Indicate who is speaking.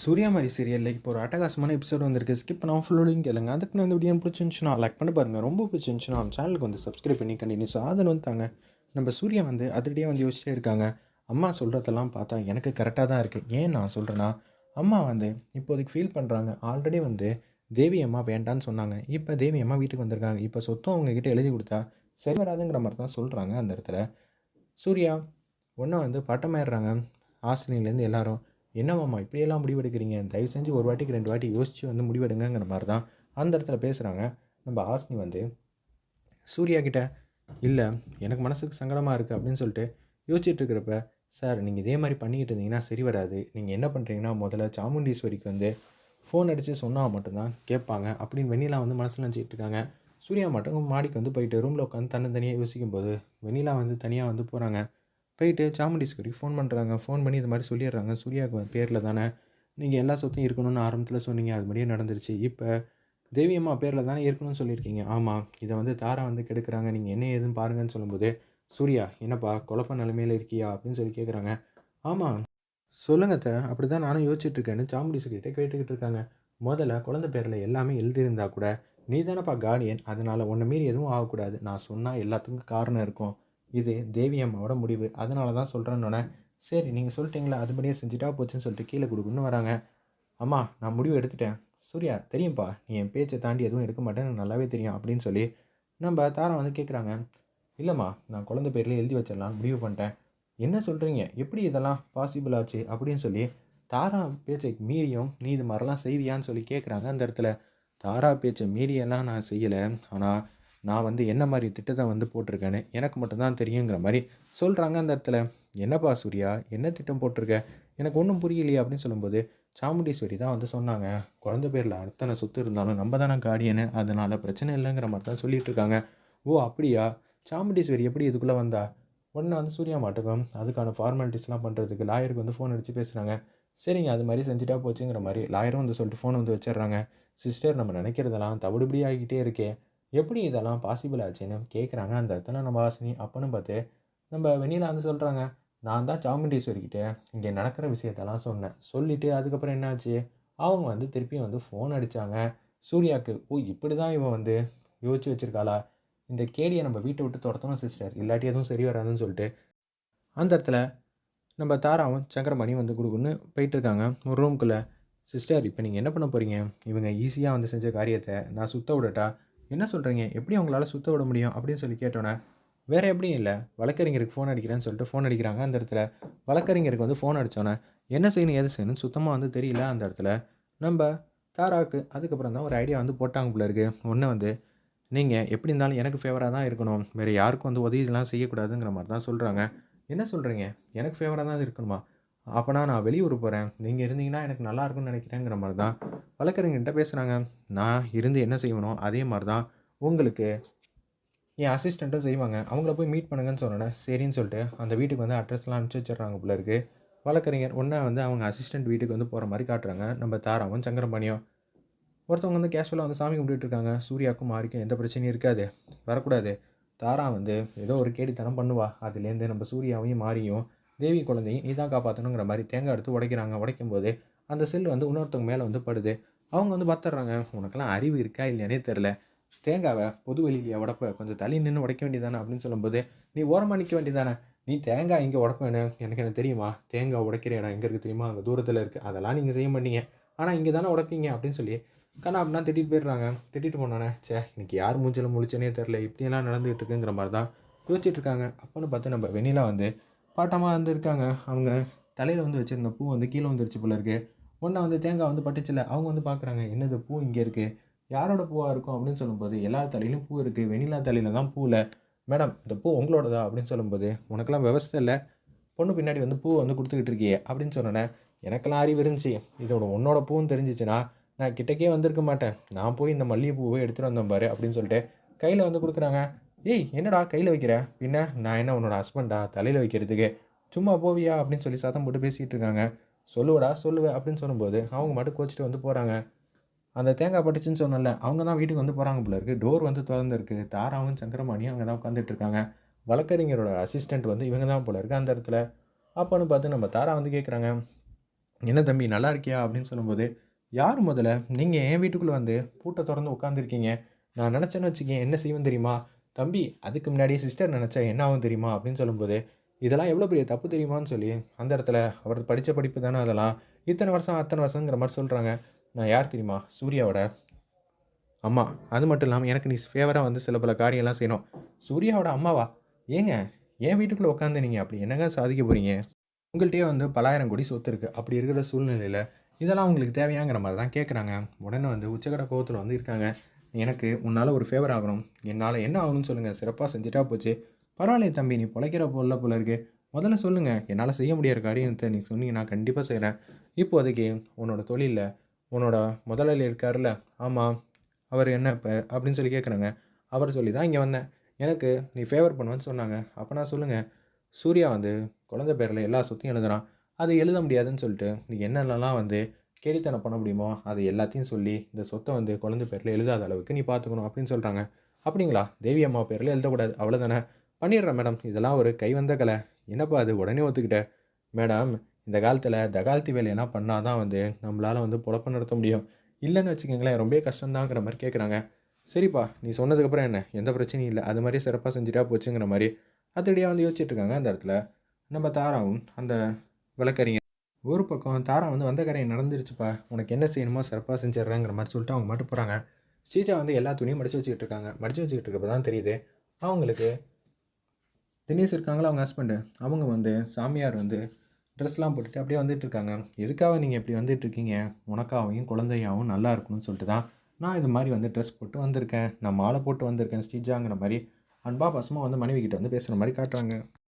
Speaker 1: சூர்யா மாதிரி சீரியலில் இப்போ ஒரு அட்டகாசமான எபிசோட் வந்திருக்கு. ஸ்கிப் பண்ணாமல் ஃபுல்லோடையும் கேளுங்க. அதுக்கு நான் இந்த வீடியோ பிடிச்சிருந்துச்சுன்னா லைக் பண்ணி பாருங்கள் ரொம்ப பிடிச்சிருந்துச்சுன்னா நம்ம சேனலுக்கு வந்து சப்ஸ்கிரைப் பண்ணி கண்டினியூஸ் ஆதரவு வந்து தாங்க நம்ம சூர்யா வந்து அதிரடியாக வந்து யோசிச்சிட்டே இருக்காங்க. அம்மா சொல்கிறதெல்லாம் பார்த்தா எனக்கு கரெக்டாக தான் இருக்குது ஏன் நான் சொல்கிறேன்னா அம்மா வந்து இப்போதைக்கு ஃபீல் பண்ணுறாங்க ஆல்ரெடி வந்து தேவி அம்மா வேண்டான்னு சொன்னாங்க. இப்போ தேவி அம்மா வீட்டுக்கு வந்திருக்காங்க. இப்போ சொத்தும் அவங்கக்கிட்ட எழுதி கொடுத்தா சரி வராதுங்கிற மாதிரி தான் சொல்கிறாங்க அந்த இடத்துல. சூர்யா ஒன்றை வந்து பட்டமாயிடுறாங்க ஆசிரியர்லேருந்து எல்லாரும் என்னவாம்மா இப்படியெல்லாம் முடிவெடுக்கிறீங்க? தயவு செஞ்சு ஒரு வாட்டிக்கு ரெண்டு வாட்டி யோசித்து வந்து முடிவெடுங்கிற மாதிரி தான் அந்த இடத்துல பேசுகிறாங்க நம்ம ஆசினி வந்து சூர்யா கிட்ட இல்லை எனக்கு மனசுக்கு சங்கடமாக இருக்குது அப்படின்னு சொல்லிட்டு யோசிச்சுட்டு இருக்கிறப்ப சார் நீங்கள் இதே மாதிரி பண்ணிக்கிட்டு இருந்தீங்கன்னா சரி வராது. நீங்கள் என்ன பண்ணுறீங்கன்னா முதல்ல சாமுண்டீஸ்வரிக்கு வந்து ஃபோன் அடித்து சொன்னால் மட்டும்தான் கேட்பாங்க அப்படின்னு வெண்ணிலா வந்து மனசில் நினச்சிக்கிட்டு இருக்காங்க. சூர்யா மட்டும் மாடிக்கு வந்து போயிட்டு ரூமில் உட்காந்து தனித்தனியாக தனியாக யோசிக்கும் போது வெண்ணிலா வந்து தனியாக வந்து போகிறாங்க போயிட்டு சாமுண்டீஸ்வரிக்கு ஃபோன் பண்ணுறாங்க ஃபோன் பண்ணி இது மாதிரி சொல்லிடுறாங்க. சூர்யாவுக்கு பேரில் தானே. நீங்கள் எல்லா சொத்தையும் இருக்கணும்னு ஆரம்பத்தில் சொன்னீங்க. அது மாதிரியே நடந்துருச்சு. இப்போ தேவி அம்மா பேரில் தானே இருக்கணும்னு சொல்லியிருக்கீங்க. ஆமாம் இதை வந்து தாரா வந்து கெடுக்கிறாங்க. நீங்கள் என்ன ஏதுன்னு பாருங்கன்னு சொல்லும்போது சூர்யா என்னப்பா குழப்ப நிலைமையில் இருக்கியா? அப்படின்னு சொல்லி கேட்குறாங்க ஆமாம் சொல்லுங்க த அப்படி தான் நானும் யோசிச்சுட்ருக்கேன்னு சாமுண்டீஸ்வரிகிட்ட கேட்டுக்கிட்டு இருக்காங்க. முதல்ல குழந்தை பேரில் எல்லாமே எழுதியிருந்தா கூட நீ தானப்பா கார்டியன் அதனால் உன்னை மீறி எதுவும் ஆகக்கூடாது. நான் சொன்னால் எல்லாத்துக்கும் காரணம் இருக்கும். இது தேவி அம்மாவோட முடிவு. அதனால தான் சொல்கிறேன்னொன்னே சரி நீங்கள் சொல்லிட்டீங்களா அதுபடியே செஞ்சுட்டா போச்சுன்னு சொல்லிட்டு கீழே கொடுக்குன்னு வராங்க. அம்மா நான் முடிவு எடுத்துட்டேன். சூர்யா தெரியும்ப்பா நீ என் பேச்சை தாண்டி எதுவும் எடுக்க மாட்டேன்னு நல்லாவே தெரியும் அப்படின்னு சொல்லி நம்ம தாரா வந்து கேட்குறாங்க இல்லைம்மா நான் குழந்தை பேரில் எழுதி வச்சிடலான்னு முடிவு பண்ணிட்டேன். என்ன சொல்கிறீங்க எப்படி இதெல்லாம் பாசிபிள் ஆச்சு? அப்படின்னு சொல்லி தாரா பேச்சை மீறியும் நீ இது மாதிரிலாம் செய்வியான்னு சொல்லி கேட்குறாங்க அந்த இடத்துல. தாரா பேச்சை மீறியெல்லாம் நான் செய்யலை. ஆனால் நான் வந்து என்ன மாதிரி திட்டத்தை வந்து போட்டிருக்கேன்னு எனக்கு மட்டும்தான் தெரியுங்கிற மாதிரி சொல்கிறாங்க அந்த இடத்துல. என்னப்பா சூர்யா என்ன திட்டம் போட்டிருக்க? எனக்கு ஒன்றும் புரியலையே அப்படின்னு சொல்லும்போது சாமுண்டீஸ்வரி தான் வந்து சொன்னாங்க. குழந்தை பேரில் அத்தனை சொத்து இருந்தாலும் நம்ம தானே கார்டியனு அதனால் பிரச்சனை இல்லைங்கிற மாதிரி தான் சொல்லிட்டு இருக்காங்க. ஓ அப்படியா? சாமுண்டீஸ்வரி எப்படி இதுக்குள்ளே வந்தா? உடனே வந்து சூர்யா மாட்டுக்கும் அதுக்கான ஃபார்மாலிட்டிஸ்லாம் பண்ணுறதுக்கு லாயருக்கு வந்து ஃபோன் அடித்து பேசுகிறாங்க சரிங்க அது மாதிரி செஞ்சுட்டா போச்சுங்கிற மாதிரி லாயரும் வந்து சொல்லிட்டு ஃபோன் வந்து வச்சிடுறாங்க. சிஸ்டர் நம்ம நினைக்கிறதெல்லாம் தவிடுபடி ஆகிக்கிட்டே இருக்கேன் எப்படி இதெல்லாம் பாசிபிள் ஆச்சுன்னு கேட்குறாங்க அந்த இடத்துல நம்ம வாசினி அப்பன்னு பார்த்து நம்ம வெண்ணிலா வந்து சொல்கிறாங்க நான் தான் சாமுண்டீஸ்வரிக்கிட்ட இங்கே நடக்கிற விஷயத்தெல்லாம் சொன்னேன். சொல்லிவிட்டு அதுக்கப்புறம் என்னாச்சு? அவங்க வந்து திருப்பியும் வந்து ஃபோன் அடித்தாங்க சூர்யாவுக்கு ஓ இப்படி தான் இவன் வந்து யோசிச்சு வச்சிருக்காளா? இந்த கேடியை நம்ம வீட்டை விட்டு துரத்தணும் சிஸ்டர் இல்லாட்டி எதுவும் சரி வராதுன்னு சொல்லிட்டு. அந்த இடத்துல நம்ம தாராவும் சங்கரமணி வந்து கொடுக்குன்னு போயிட்டுருக்காங்க ஒரு ரூம்குள்ளே சிஸ்டர் இப்போ நீங்கள் என்ன பண்ண போகிறீங்க இவங்க ஈஸியாக வந்து செஞ்ச காரியத்தை நான் சுத்த விடட்டா? என்ன சொல்கிறீங்க எப்படி உங்களால் சுத்த விட முடியும்? அப்படின்னு சொல்லி கேட்டோன்னே வேறு எப்படியும் இல்லை. வழக்கறிஞருக்கு ஃபோன் அடிக்கிறேன்னு சொல்லிட்டு ஃபோன் அடிக்கிறாங்க அந்த இடத்துல. வழக்கறிஞருக்கு வந்து ஃபோன் அடித்தோன்னே என்ன செய்யணும் எது செய்யணும் சுத்தமாக வந்து தெரியல அந்த இடத்துல. நம்ம தாராவுக்கு அதுக்கப்புறம் தான் ஒரு ஐடியா வந்து போட்டாங்க போல இருக்குது ஒன்று வந்து நீங்கள் எப்படி இருந்தாலும் எனக்கு ஃபேவராக தான் இருக்கணும். வேறு யாருக்கும் வந்து உதவிலாம் செய்யக்கூடாதுங்கிற மாதிரி தான் சொல்கிறாங்க என்ன சொல்கிறீங்க எனக்கு ஃபேவராக தான் இருக்கணுமா? அப்போனா நான் வெளியூர் போகிறேன் நீங்கள் இருந்தீங்கன்னா எனக்கு நல்லா இருக்கும்னு நினைக்கிறேங்கிற மாதிரி தான் வழக்கறிஞர்கிட்ட பேசுகிறாங்க நான் இருந்து என்ன செய்யணும் அதே மாதிரி தான் உங்களுக்கு என் அசிஸ்டண்ட்டும் செய்வாங்க. அவங்கள போய் மீட் பண்ணுங்கன்னு சொன்னேன். சரின்னு சொல்லிட்டு அந்த வீட்டுக்கு வந்து அட்ரஸ்லாம் அனுப்பிச்சி வச்சிடுறாங்க போல இருக்கு. வழக்கறிஞர் ஒன்றா வந்து அவங்க அசிஸ்டண்ட் வீட்டுக்கு வந்து போகிற மாதிரி காட்டுறாங்க. நம்ம தாராவும் சங்கரபாணியும் ஒருத்தவங்க வந்து கேஷுவலாக வந்து சாமி கும்பிட்டுட்டு இருக்காங்க. சூர்யாவுக்கும் மாறிக்கும் எந்த பிரச்சனையும் இருக்காது. வரக்கூடாது. தாரா வந்து ஏதோ ஒரு கேடித்தனம் பண்ணுவா. அதுலேருந்து நம்ம சூர்யாவையும் மாறியும் தேவி குழந்தையும் நீ தான் காப்பாற்றணுங்கிற மாதிரி தேங்காய் எடுத்து உடைக்கிறாங்க. உடைக்கும் போது அந்த செல் வந்து இன்னொருத்தவங்க மேலே வந்து படுது. அவங்க வந்து பத்துறாங்க உனக்கெல்லாம் அறிவு இருக்கா இல்லையானே தெரில தேங்காவை பொது வெளியிலேயே உடப்ப? கொஞ்சம் தள்ளி நின்று உடைக்க வேண்டியதானே அப்படின்னு சொல்லும்போது நீ ஓரமாக நிற்க வேண்டியதானே நீ தேங்காய் இங்கே உடப்பேன்னு எனக்கு என்ன தெரியுமா? தேங்காய் உடைக்கிற இடம் எங்கே இருக்குது தெரியுமா? அங்கே தூரத்தில் இருக்குது அதெல்லாம் நீங்கள் செய்ய மாட்டீங்க. ஆனால் இங்கே தானே உடைப்பீங்க. அப்படின்னு சொல்லி கண்ணா அப்படின்னா திட்டிட்டு போயிடுறாங்க. திட்டிட்டு போனானே சே இன்னைக்கு யார் மூஞ்சில் முழிச்சனே தெரில இப்படியெல்லாம் நடந்துகிட்டு இருக்குங்கிற மாதிரி தான் யோசிச்சுட்டு இருக்காங்க. அப்போன்னு பார்த்து நம்ம வெண்ணிலா வந்து பாட்டமாக இருந்திருக்காங்க அவங்க தலையில் வந்து வச்சுருந்த பூ வந்து கீழே வந்துருச்சு போல இருக்குது ஒன்றா வந்து தேங்காய் வந்து பட்டுச்சில்ல அவங்க வந்து பார்க்குறாங்க என்னது பூ இங்கே இருக்குது யாரோட பூவாக இருக்கும் அப்படின்னு சொல்லும்போது எல்லா தலையிலும் பூ இருக்குது வெண்ணிலா தலையில் தான் பூவில் மேடம் இந்த பூ உங்களோடதா அப்படின்னு சொல்லும்போது உனக்கெல்லாம் விவசாயம் இல்லை. பொண்ணு பின்னாடி வந்து பூ வந்து கொடுத்துக்கிட்டு இருக்கியே அப்படின்னு சொன்னேன் எனக்கெல்லாம் அறிவு இருந்துச்சு. இதோட உன்னோட பூன்னு தெரிஞ்சிச்சுன்னா நான் கிட்டக்கே வந்திருக்க மாட்டேன். நான் போய் இந்த மல்லிகைப்பூவை எடுத்துகிட்டு வந்தேன் பாரு அப்படின்னு சொல்லிட்டு கையில் வந்து கொடுக்குறாங்க. ஏய் என்னடா கையில் வைக்கிற? பின்ன நான் என்ன உன்னோட ஹஸ்பண்டா தலையில் வைக்கிறதுக்கு. சும்மா போவியா? அப்படின்னு சொல்லி சத்தம் போட்டு பேசிகிட்டு இருக்காங்க. சொல்லுவடா சொல்லுவேன் அப்படின்னு சொல்லும்போது அவங்க மட்டும் கோச்சிட்டு வந்து போகிறாங்க அந்த தேங்காய் பட்டுச்சுன்னு சொன்னல அவங்க தான் வீட்டுக்கு வந்து போகிறாங்க போல இருக்குது டோர் வந்து திறந்துருக்கு தாராவும் சங்கரமணியும் அங்கே தான் உட்காந்துட்டு இருக்காங்க. வழக்கறிஞரோட அசிஸ்டண்ட் வந்து இவங்க தான் போல இருக்குது அந்த இடத்துல. அப்போன்னு பார்த்து நம்ம தாரா வந்து கேட்குறாங்க என்ன தம்பி நல்லா இருக்கியா? அப்படின்னு சொல்லும்போது யார் முதல்ல? நீங்கள் என் வீட்டுக்குள்ளே வந்து பூட்டை திறந்து உட்காந்துருக்கீங்க நான் நினச்சேன்னு வச்சுக்கேன் என்ன செய்வேன் தெரியுமா? தம்பி அதுக்கு முன்னாடியே சிஸ்டர் நினச்சா என்ன ஆகும் தெரியுமா? அப்படின்னு சொல்லும்போது இதெல்லாம் எவ்வளோ பெரிய தப்பு தெரியுமான்னு சொல்லி அந்த இடத்துல அவர் படித்த படிப்பு தானே அதெல்லாம். இத்தனை வருஷம் அத்தனை வருஷங்கிற மாதிரி சொல்கிறாங்க நான் யார் தெரியுமா? சூர்யாவோட அம்மா. அது மட்டும் இல்லாமல் எனக்கு நீ ஃபேவராக வந்து சில பல காரியம்லாம் செய்யணும். சூர்யாவோட அம்மாவா? ஏங்க என் வீட்டுக்குள்ளே உட்காந்து நீங்கள் அப்படி என்னங்க சாதிக்க போகிறீங்க உங்கள்கிட்டயே வந்து பலாயிரம் கோடி சொத்து இருக்குது அப்படி இருக்கிற சூழ்நிலையில் இதெல்லாம் உங்களுக்கு தேவையாங்கிற மாதிரி தான் கேட்குறாங்க உடனே வந்து உச்சக்கட கோவத்தில் வந்து இருக்காங்க. எனக்கு உன்னால் ஒரு ஃபேவர் ஆகணும். என்னால் என்ன ஆகணும்னு சொல்லுங்கள் சிறப்பாக செஞ்சுட்டா போச்சு. பரவாயில்லையே தம்பி நீ பிழைக்கிற போல போல இருக்கு. முதல்ல சொல்லுங்கள் என்னால் செய்ய முடியாத காரியத்தை நீ சொன்னீங்க நான் கண்டிப்பாக செய்கிறேன் இப்போதைக்கு உன்னோட தொழிலில் உன்னோட முதலாளி இருக்கார்ல ஆமாம் அவர் என்ன இப்போ அப்படின்னு சொல்லி கேட்குறாங்க அவர் சொல்லி தான் இங்கே வந்தேன். எனக்கு நீ ஃபேவர் பண்ணுவேன்னு சொன்னாங்க. அப்போ நான் சொல்லுங்கள் சூர்யா வந்து குழந்தை பேரில் எல்லா சொத்தையும் எழுதுறான். அது எழுத முடியாதுன்னு சொல்லிட்டு நீ என்னென்னலாம் வந்து கேடித்தனம் பண்ண முடியுமோ? அது எல்லாத்தையும் சொல்லி இந்த சொத்தை வந்து குழந்தை பேரில் எழுதாத அளவுக்கு நீ பார்த்துக்கணும் அப்படின்னு சொல்கிறாங்க அப்படிங்களா? தேவி அம்மா பேரில் எழுதக்கூடாது. அவ்வளோதானே பண்ணிடுறேன் மேடம். இதெல்லாம் ஒரு கைவந்த கலை. என்னப்பா அது? உடனே ஒத்துக்கிட்டேன் மேடம் இந்த காலத்தில் தகால்த்தி வேலையெல்லாம் பண்ணால் தான் வந்து நம்மளால் வந்து பொழப்ப நடத்த முடியும். இல்லைன்னு வச்சுக்கோங்களேன் ரொம்ப கஷ்டம்தாங்கிற மாதிரி கேட்குறாங்க சரிப்பா நீ சொன்னதுக்கப்புறம் என்ன? எந்த பிரச்சனையும் இல்லை. அது மாதிரி சிறப்பாக செஞ்சுட்டா போச்சுங்கிற மாதிரி. அதடியாக வந்து யோசிச்சுட்ருக்காங்க அந்த இடத்துல. நம்ம தாராவும் அந்த விளக்கறிஞர் ஒரு பக்கம் தாரா வந்து வந்த கரையை நடந்துருச்சுப்பா. உனக்கு என்ன செய்யணுமோ சிறப்பாக செஞ்சிடுறேங்கிற மாதிரி சொல்லிட்டு அவங்க மட்டும் போகிறாங்க ஸ்ரீஜா வந்து எல்லா துணியும் மடித்து வச்சுக்கிட்டு இருக்காங்க. மடித்து வச்சுக்கிட்டு இருக்கப்ப தான் தெரியுது அவங்களுக்கு தினேஷ் இருக்காங்களா அவங்க ஹஸ்பண்டு அவங்க வந்து சாமியார் வந்து ட்ரெஸ்லாம் போட்டுட்டு அப்படியே வந்துட்டு இருக்காங்க. எதுக்காக நீங்கள் இப்படி வந்துட்டு இருக்கீங்க? உனக்காகவும் குழந்தையாகவும் நல்லா இருக்கணும்னு சொல்லிட்டு தான் நான் இது மாதிரி வந்து ட்ரெஸ் போட்டு வந்திருக்கேன். நான் மாலை போட்டு வந்திருக்கேன் ஸ்டீஜாங்கிற மாதிரி அன்பா பசமாக வந்து மனைவி கிட்ட வந்து பேசுகிற மாதிரி காட்டுறாங்க.